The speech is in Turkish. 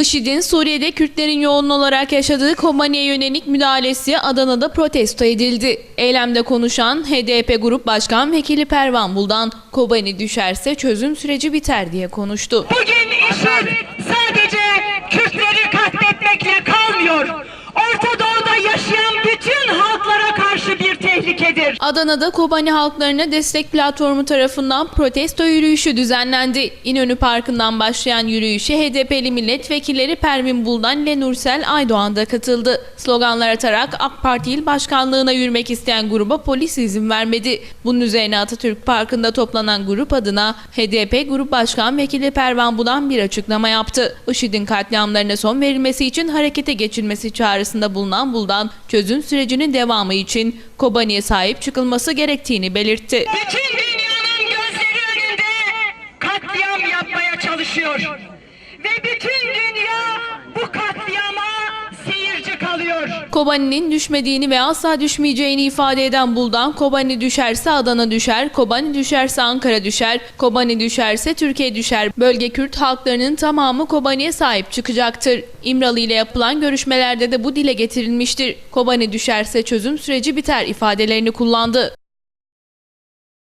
IŞİD'in Suriye'de Kürtlerin yoğun olarak yaşadığı Kobani'ye yönelik müdahalesi Adana'da protesto edildi. Eylemde konuşan HDP Grup Başkan Vekili Pervan Buldan, Kobani düşerse çözüm süreci biter diye konuştu. Bugün işin sadece Kürtleri katletmekle kalmıyor. Orta Doğu'da yaşayan bütün halklara tehlikedir. Adana'da Kobani halklarına destek platformu tarafından protesto yürüyüşü düzenlendi. İnönü Parkı'ndan başlayan yürüyüşe HDP'li milletvekilleri Pervin Buldan ile Nursel Aydoğan da katıldı. Sloganlar atarak AK Parti il başkanlığına yürümek isteyen gruba polis izin vermedi. Bunun üzerine Atatürk Parkı'nda toplanan grup adına HDP Grup Başkan Vekili Pervan Bulan bir açıklama yaptı. IŞİD'in katliamlarına son verilmesi için harekete geçilmesi çağrısında bulunan Buldan, çözüm sürecinin devamı için Kobani'ye sahip çıkılması gerektiğini belirtti. Bütün dünyanın gözleri önünde katliam yapmaya çalışıyor. Ve bütün Kobani'nin düşmediğini ve asla düşmeyeceğini ifade eden Buldan, Kobani düşerse Adana düşer, Kobani düşerse Ankara düşer, Kobani düşerse Türkiye düşer. Bölge Kürt halklarının tamamı Kobani'ye sahip çıkacaktır. İmralı ile yapılan görüşmelerde de bu dile getirilmiştir. Kobani düşerse çözüm süreci biter ifadelerini kullandı.